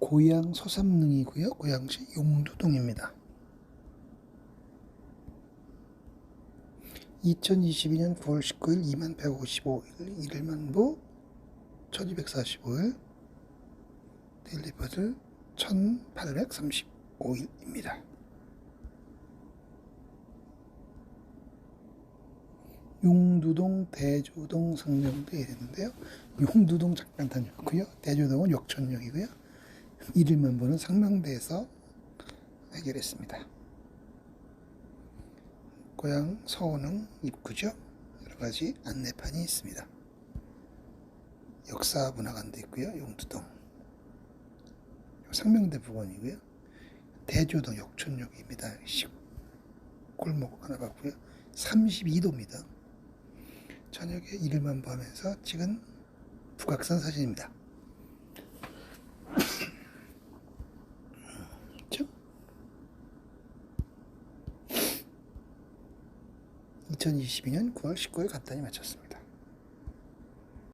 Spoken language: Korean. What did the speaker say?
고양 서삼릉이고요. 고양시 용두동입니다. 2022년 9월 19일 2만 155일 일일만보 1245일 데일리버드 1835일입니다. 용두동, 대조동, 성명도 이랬는데요. 용두동 잠깐 다녔고요. 대조동은 역천역이고요. 일일만보는 상명대에서 해결했습니다. 고향 서원흥 입구죠. 여러 가지 안내판이 있습니다. 역사 문화관도 있고요. 용두동. 상명대 부근이고요. 대조동 역촌역입니다. 골목 하나 봤고요. 32도입니다. 저녁에 일만 보면서 찍은 북악산 사진입니다. 2022년 9월 19일 간단히 마쳤습니다.